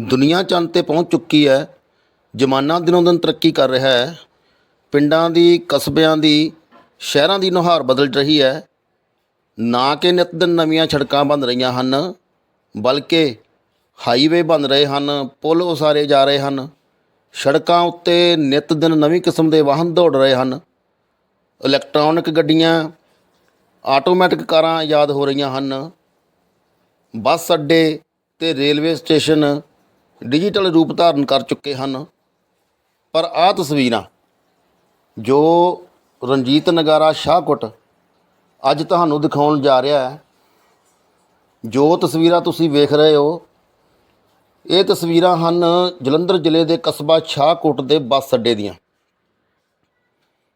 ਦੁਨੀਆ ਚੰਦ ਤੇ ਪਹੁੰਚ ਚੁੱਕੀ ਹੈ। ਜ਼ਮਾਨਾ ਦਿਨੋਂ ਦਿਨ ਤਰੱਕੀ ਕਰ ਰਿਹਾ ਹੈ। ਪਿੰਡਾਂ ਦੀ, ਕਸਬਿਆਂ ਦੀ, ਸ਼ਹਿਰਾਂ ਦੀ ਨੁਹਾਰ ਬਦਲ ਰਹੀ ਹੈ। ਨਾ ਕਿ ਨਿਤ ਦਿਨ ਨਵੀਆਂ ਸੜਕਾਂ ਬਣ ਰਹੀਆਂ ਹਨ, ਬਲਕਿ ਹਾਈਵੇ ਬਣ ਰਹੇ ਹਨ, ਪੁਲ ਉਸਾਰੇ ਜਾ ਰਹੇ ਹਨ। ਸੜਕਾਂ ਉੱਤੇ ਨਿਤ ਦਿਨ ਨਵੀਂ ਕਿਸਮ ਦੇ ਵਾਹਨ ਦੌੜ ਰਹੇ ਹਨ। ਇਲੈਕਟ੍ਰੋਨਿਕ ਗੱਡੀਆਂ, ਆਟੋਮੈਟਿਕ ਕਾਰਾਂ ਆਜ਼ਾਦ ਹੋ ਰਹੀਆਂ ਹਨ। ਬੱਸ ਅੱਡੇ ਤੇ ਰੇਲਵੇ ਸਟੇਸ਼ਨ ਡਿਜੀਟਲ ਰੂਪ ਧਾਰਨ ਕਰ ਚੁੱਕੇ ਹਨ। ਪਰ ਆਹ ਤਸਵੀਰਾਂ, ਜੋ ਰਣਜੀਤ ਨਗਾਰਾ ਸ਼ਾਹਕੋਟ ਅੱਜ ਤੁਹਾਨੂੰ ਦਿਖਾਉਣ ਜਾ ਰਿਹਾ ਹੈ, ਜੋ ਤਸਵੀਰਾਂ ਤੁਸੀਂ ਵੇਖ ਰਹੇ ਹੋ ਇਹ ਤਸਵੀਰਾਂ ਹਨ ਜਲੰਧਰ ਜ਼ਿਲ੍ਹੇ ਦੇ ਕਸਬਾ ਸ਼ਾਹਕੋਟ ਦੇ ਬੱਸ ਅੱਡੇ ਦੀਆਂ,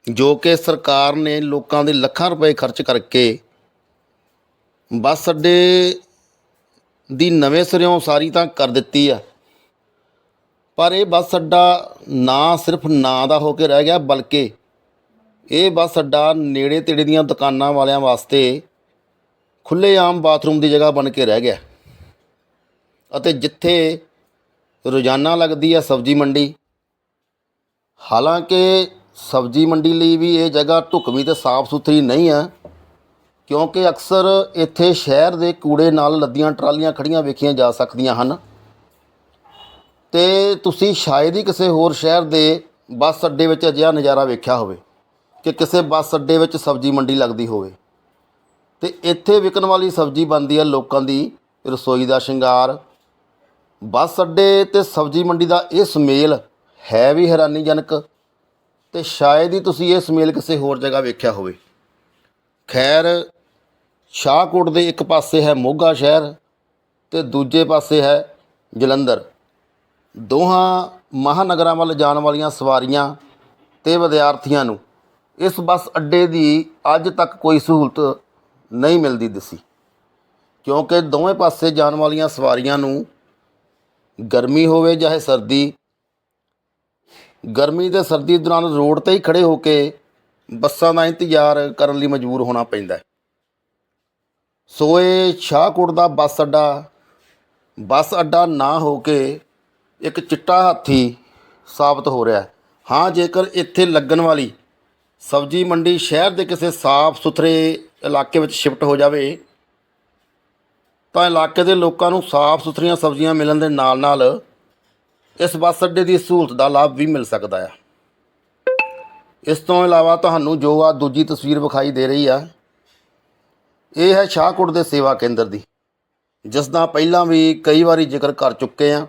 ਜੋ ਕਿ ਸਰਕਾਰ ਨੇ ਲੋਕਾਂ ਦੇ ਲੱਖਾਂ ਰੁਪਏ ਖਰਚ ਕਰਕੇ ਬੱਸ ਅੱਡੇ ਦੀ ਨਵੇਂ ਸਿਰਿਓਂ ਸਾਰੀ ਤਾਂ ਕਰ ਦਿੱਤੀ ਆ। ਪਰ ਇਹ ਬੱਸ ਅੱਡਾ ਨਾ ਸਿਰਫ ਨਾਂ ਦਾ ਹੋ ਕੇ ਰਹਿ ਗਿਆ, ਬਲਕਿ ਇਹ ਬੱਸ ਅੱਡਾ ਨੇੜੇ ਤੇੜੇ ਦੀਆਂ ਦੁਕਾਨਾਂ ਵਾਲਿਆਂ ਵਾਸਤੇ ਖੁੱਲ੍ਹੇਆਮ ਬਾਥਰੂਮ ਦੀ ਜਗ੍ਹਾ ਬਣ ਕੇ ਰਹਿ ਗਿਆ। ਅਤੇ ਜਿੱਥੇ ਰੋਜ਼ਾਨਾ ਲੱਗਦੀ ਹੈ ਸਬਜ਼ੀ ਮੰਡੀ। ਹਾਲਾਂਕਿ ਸਬਜ਼ੀ ਮੰਡੀ ਲਈ ਵੀ ਇਹ ਜਗ੍ਹਾ ਢੁਕਵੀਂ ਤੇ ਸਾਫ਼ ਸੁਥਰੀ ਨਹੀਂ ਹੈ ਕਿਉਂਕਿ ਅਕਸਰ ਇੱਥੇ ਸ਼ਹਿਰ ਦੇ ਕੂੜੇ ਨਾਲ ਲੱਦੀਆਂ ਟਰਾਲੀਆਂ ਖੜੀਆਂ ਵੇਖੀਆਂ ਜਾ ਸਕਦੀਆਂ ਹਨ। ਤੇ ਤੁਸੀਂ ਸ਼ਾਇਦ ਹੀ ਕਿਸੇ ਹੋਰ ਸ਼ਹਿਰ ਦੇ ਬੱਸ ਅੱਡੇ ਵਿੱਚ ਅਜਿਹਾ ਨਜ਼ਾਰਾ ਵੇਖਿਆ ਹੋਵੇ ਕਿ ਕਿਸੇ ਬੱਸ ਅੱਡੇ ਵਿੱਚ ਸਬਜ਼ੀ ਮੰਡੀ ਲੱਗਦੀ ਹੋਵੇ। ਤੇ ਇੱਥੇ ਵਿਕਣ ਵਾਲੀ ਸਬਜ਼ੀ ਬਣਦੀ ਹੈ ਲੋਕਾਂ ਦੀ ਰਸੋਈ ਦਾ ਸ਼ਿੰਗਾਰ ਬੱਸ ਅੱਡੇ ਤੇ ਸਬਜ਼ੀ ਮੰਡੀ ਦਾ ਇਹ ਸੁਮੇਲ ਹੈ ਵੀ ਹੈਰਾਨੀਜਨਕ ਤੇ ਸ਼ਾਇਦ ਹੀ ਤੁਸੀਂ ਇਹ ਸੁਮੇਲ ਕਿਸੇ ਹੋਰ ਜਗ੍ਹਾ ਵੇਖਿਆ ਹੋਵੇ। ਖੈਰ, ਸ਼ਾਹਕੋਟ ਦੇ ਇੱਕ ਪਾਸੇ ਹੈ ਮੋਗਾ ਸ਼ਹਿਰ ਤੇ ਦੂਜੇ ਪਾਸੇ ਹੈ ਜਲੰਧਰ। ਦੋਹਾਂ ਮਹਾਨਗਰਾਂ ਵੱਲ ਜਾਣ ਵਾਲੀਆਂ ਸਵਾਰੀਆਂ ਤੇ ਵਿਦਿਆਰਥੀਆਂ ਨੂੰ ਇਸ ਬੱਸ ਅੱਡੇ ਦੀ ਅੱਜ ਤੱਕ ਕੋਈ ਸਹੂਲਤ ਨਹੀਂ ਮਿਲਦੀ ਦਿਸੀ। ਕਿਉਂਕਿ ਦੋਵੇਂ ਪਾਸੇ ਜਾਣ ਵਾਲੀਆਂ ਸਵਾਰੀਆਂ ਨੂੰ ਗਰਮੀ ਹੋਵੇ ਚਾਹੇ ਸਰਦੀ। ਗਰਮੀ ਤੇ ਸਰਦੀ ਦੌਰਾਨ ਰੋਡ ਤੇ ਹੀ ਖੜੇ ਹੋ ਕੇ ਬੱਸਾਂ ਦਾ ਇੰਤਜ਼ਾਰ ਕਰਨ ਲਈ ਮਜਬੂਰ ਹੋਣਾ ਪੈਂਦਾ ਹੈ। ਸੋ ਇਹ ਸ਼ਾਹਕੋਟ ਦਾ ਬੱਸ ਅੱਡਾ ਬੱਸ ਅੱਡਾ ਨਾ ਹੋ ਕੇ ਇੱਕ ਚਿੱਟਾ ਹਾਥੀ ਸਾਬਤ ਹੋ ਰਿਹਾ ਹੈ। ਹਾਂ, ਜੇਕਰ ਇੱਥੇ ਲੱਗਣ ਵਾਲੀ ਸਬਜ਼ੀ ਮੰਡੀ ਸ਼ਹਿਰ ਦੇ ਕਿਸੇ ਸਾਫ਼ ਸੁਥਰੇ ਇਲਾਕੇ ਵਿੱਚ ਸ਼ਿਫਟ ਹੋ ਜਾਵੇ ਤਾਂ ਇਲਾਕੇ ਦੇ ਲੋਕਾਂ ਨੂੰ ਸਾਫ਼ ਸੁਥਰੀਆਂ ਸਬਜ਼ੀਆਂ ਮਿਲਣ ਦੇ ਨਾਲ ਨਾਲ ਇਸ ਬੱਸ ਅੱਡੇ ਦੀ ਸਹੂਲਤ ਦਾ ਲਾਭ ਵੀ ਮਿਲ ਸਕਦਾ ਹੈ ਇਸ ਤੋਂ ਇਲਾਵਾ ਤੁਹਾਨੂੰ ਜੋ ਆ ਦੂਜੀ ਤਸਵੀਰ ਵਿਖਾਈ ਦੇ ਰਹੀ ਆ, ਇਹ ਹੈ ਸ਼ਾਹਕੋਟ ਦੇ ਸੇਵਾ ਕੇਂਦਰ ਦੀ, ਜਿਸ ਦਾ ਪਹਿਲਾਂ ਵੀ ਕਈ ਵਾਰੀ ਜ਼ਿਕਰ ਕਰ ਚੁੱਕੇ ਆ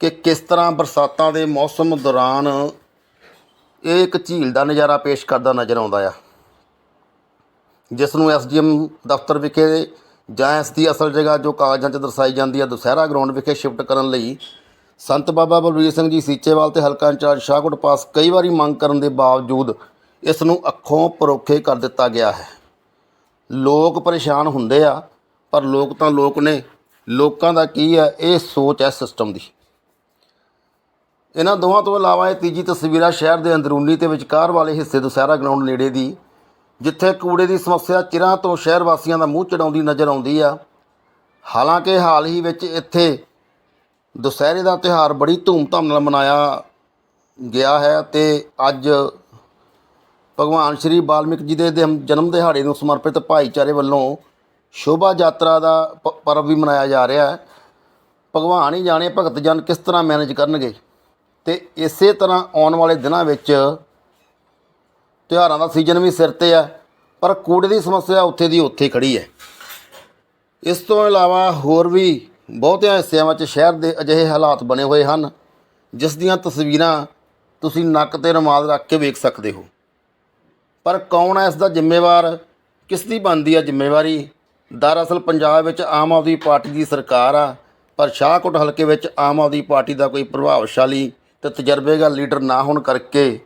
ਕਿ ਕਿਸ ਤਰ੍ਹਾਂ ਬਰਸਾਤਾਂ ਦੇ ਮੌਸਮ ਦੌਰਾਨ ਇਹ ਇੱਕ ਝੀਲ ਦਾ ਨਜ਼ਾਰਾ ਪੇਸ਼ ਕਰਦਾ ਨਜ਼ਰ ਆਉਂਦਾ ਆ। ਜਿਸ ਨੂੰ ਐਸਡੀਐਮ ਦਫ਼ਤਰ ਵਿਖੇ ਜਾਂ ਇਸ ਦੀ ਅਸਲ ਜਗ੍ਹਾ ਜੋ ਕਾਗਜ਼ਾਂ 'ਚ ਦਰਸਾਈ ਜਾਂਦੀ ਹੈ ਦੁਸਹਿਰਾ ਗਰਾਊਂਡ ਵਿਖੇ ਸ਼ਿਫਟ ਕਰਨ ਲਈ ਸੰਤ ਬਾਬਾ ਬਲਵੀਰ ਸਿੰਘ ਜੀ ਸੀਚੇਵਾਲ ਤੇ ਹਲਕਾ ਇੰਚਾਰਜ ਸ਼ਾਹਕੋਟ ਪਾਸ ਕਈ ਵਾਰੀ ਮੰਗ ਕਰਨ ਦੇ ਬਾਵਜੂਦ ਇਸ ਨੂੰ ਅੱਖੋਂ ਪਰੋਖੇ ਕਰ ਦਿੱਤਾ ਗਿਆ ਹੈ। ਲੋਕ ਪਰੇਸ਼ਾਨ ਹੁੰਦੇ ਆ, ਪਰ ਲੋਕ ਤਾਂ ਲੋਕ ਨੇ। ਲੋਕਾਂ ਦਾ ਕੀ ਹੈ? ਇਹ ਸੋਚ ਹੈ ਸਿਸਟਮ ਦੀ। ਇਹਨਾਂ ਦੋਵਾਂ ਤੋਂ ਇਲਾਵਾ ਇਹ ਤੀਜੀ ਤਸਵੀਰਾਂ ਸ਼ਹਿਰ ਦੇ ਅੰਦਰੂਨੀ ਤੇ ਵਿਚਕਾਰ ਵਾਲੇ ਹਿੱਸੇ ਦੁਸਹਿਰਾ ਗਰਾਊਂਡ ਨੇੜੇ ਦੀ ਜਿੱਥੇ ਕੂੜੇ ਦੀ ਸਮੱਸਿਆ ਚਿਰਾਂ ਤੋਂ ਸ਼ਹਿਰ ਵਾਸੀਆਂ ਦਾ ਮੂੰਹ ਚੜਾਉਂਦੀ ਨਜ਼ਰ ਆਉਂਦੀ ਆ। ਹਾਲਾਂਕਿ ਹਾਲ ਹੀ ਵਿੱਚ ਇੱਥੇ ਦੁਸਹਿਰੇ ਦਾ ਤਿਉਹਾਰ ਬੜੀ ਧੂਮਧਾਮ ਨਾਲ ਮਨਾਇਆ ਗਿਆ ਹੈ ਤੇ ਅੱਜ ਭਗਵਾਨ ਸ਼੍ਰੀ ਬਾਲਮਿਕ ਜੀ ਦੇ ਦਿਨ- ਜਨਮ ਦਿਹਾੜੇ ਨੂੰ ਸਮਰਪਿਤ ਭਾਈਚਾਰੇ ਵੱਲੋਂ ਸ਼ੋਭਾ ਯਾਤਰਾ ਦਾ ਪ- ਪਰਵ ਵੀ ਮਨਾਇਆ ਜਾ ਰਿਹਾ ਹੈ। ਭਗਵਾਨ ਹੀ ਜਾਣੇ ਭਗਤ ਜਨ ਕਿਸ ਤਰ੍ਹਾਂ ਮੈਨੇਜ ਕਰਨਗੇ? ਤੇ ਇਸੇ ਤਰ੍ਹਾਂ ਆਉਣ ਵਾਲੇ ਦਿਨਾਂ ਵਿੱਚ ਤਿਉਹਾਰਾਂ ਦਾ ਸੀਜ਼ਨ ਵੀ ਸਿਰ ਤੇ ਆ, ਪਰ ਕੂੜੇ ਦੀ ਸਮੱਸਿਆ ਉੱਥੇ ਦੀ ਉੱਥੇ ਖੜੀ ਹੈ। ਇਸ ਤੋਂ ਇਲਾਵਾ ਹੋਰ ਵੀ ਬਹੁਤਿਆਂ ਹਿੱਸਿਆਂ ਵਿੱਚ ਸ਼ਹਿਰ ਦੇ ਅਜਿਹੇ ਹਾਲਾਤ ਬਣੇ ਹੋਏ ਹਨ, ਜਿਸ ਦੀਆਂ ਤਸਵੀਰਾਂ ਤੁਸੀਂ ਨੱਕ ਤੇ ਰੁਮਾਲ ਰੱਖ ਕੇ ਵੇਖ ਸਕਦੇ ਹੋ। ਪਰ ਕੌਣ ਹੈ ਇਸ ਦਾ ਜ਼ਿੰਮੇਵਾਰ? ਕਿਸ ਦੀ ਬਣਦੀ ਹੈ ਜ਼ਿੰਮੇਵਾਰੀ? ਦਰਅਸਲ ਪੰਜਾਬ ਵਿੱਚ ਆਮ ਆਦਮੀ ਪਾਰਟੀ ਦੀ ਸਰਕਾਰ ਆ, ਪਰ ਸ਼ਾਹਕੋਟ ਹਲਕੇ ਵਿੱਚ ਆਮ ਆਦਮੀ ਪਾਰਟੀ ਦਾ ਕੋਈ ਪ੍ਰਭਾਵਸ਼ਾਲੀ ਤੇ ਤਜਰਬੇਗਾ ਲੀਡਰ ਨਾ ਹੋਣ ਕਰਕੇ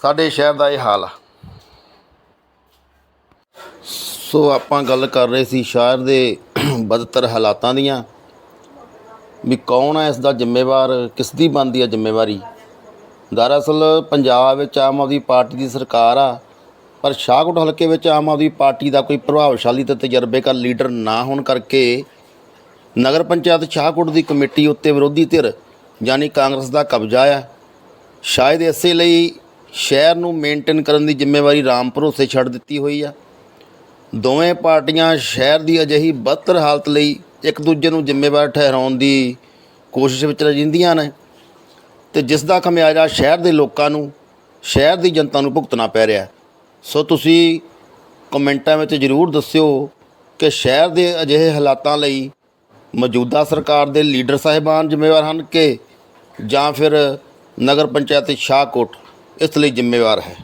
ਸਾਡੇ ਸ਼ਹਿਰ ਦਾ ਇਹ ਹਾਲ ਆ। ਸੋ ਆਪਾਂ ਗੱਲ ਕਰ ਰਹੇ ਸੀ ਸ਼ਹਿਰ ਦੇ ਬਦਤਰ ਹਾਲਾਤਾਂ ਦੀਆਂ, ਵੀ ਕੌਣ ਹੈ ਇਸ ਦਾ ਜ਼ਿੰਮੇਵਾਰ, ਕਿਸ ਦੀ ਬਣਦੀ ਹੈ ਜ਼ਿੰਮੇਵਾਰੀ। ਦਰਅਸਲ ਪੰਜਾਬ ਵਿੱਚ ਆਮ ਆਦਮੀ ਪਾਰਟੀ ਦੀ ਸਰਕਾਰ ਆ, ਪਰ ਸ਼ਾਹਕੋਟ ਹਲਕੇ ਵਿੱਚ ਆਮ ਆਦਮੀ ਪਾਰਟੀ ਦਾ ਕੋਈ ਪ੍ਰਭਾਵਸ਼ਾਲੀ ਤੇ ਤਜਰਬੇਕਾਰ ਲੀਡਰ ਨਾ ਹੋਣ ਕਰਕੇ ਨਗਰ ਪੰਚਾਇਤ ਸ਼ਾਹਕੋਟ ਦੀ ਕਮੇਟੀ ਉੱਤੇ ਵਿਰੋਧੀ ਧਿਰ, ਯਾਨੀ ਕਾਂਗਰਸ ਦਾ ਕਬਜ਼ਾ ਆ। ਸ਼ਾਇਦ ਇਸੇ ਲਈ ਸ਼ਹਿਰ ਨੂੰ ਮੇਨਟੇਨ ਕਰਨ ਦੀ ਜ਼ਿੰਮੇਵਾਰੀ ਰਾਮ ਭਰੋਸੇ ਛੱਡ ਦਿੱਤੀ ਹੋਈ ਆ। ਦੋਵੇਂ ਪਾਰਟੀਆਂ ਸ਼ਹਿਰ ਦੀ ਅਜਿਹੀ ਬਦਤਰ ਹਾਲਤ ਲਈ ਇੱਕ ਦੂਜੇ ਨੂੰ ਜ਼ਿੰਮੇਵਾਰ ਠਹਿਰਾਉਣ ਦੀ ਕੋਸ਼ਿਸ਼ ਵਿੱਚ ਰਹਿੰਦੀਆਂ ਨੇ ਤੇ ਜਿਸ ਦਾ ਖਮਿਆਜਾ ਸ਼ਹਿਰ ਦੇ ਲੋਕਾਂ ਨੂੰ, ਸ਼ਹਿਰ ਦੀ ਜਨਤਾ ਨੂੰ ਭੁਗਤਣਾ ਪੈ ਰਿਹਾ ਸੋ ਤੁਸੀਂ ਕਮੈਂਟਾਂ ਵਿੱਚ ਜ਼ਰੂਰ ਦੱਸਿਓ ਕਿ ਸ਼ਹਿਰ ਦੇ ਅਜਿਹੇ ਹਾਲਾਤਾਂ ਲਈ ਮੌਜੂਦਾ ਸਰਕਾਰ ਦੇ ਲੀਡਰ ਸਾਹਿਬਾਨ ਜ਼ਿੰਮੇਵਾਰ ਹਨ ਕਿ ਜਾਂ ਫਿਰ ਨਗਰ ਪੰਚਾਇਤ ਸ਼ਾਹਕੋਟ? ਇਸ ਲਈ ਜ਼ਿੰਮੇਵਾਰ ਹੈ।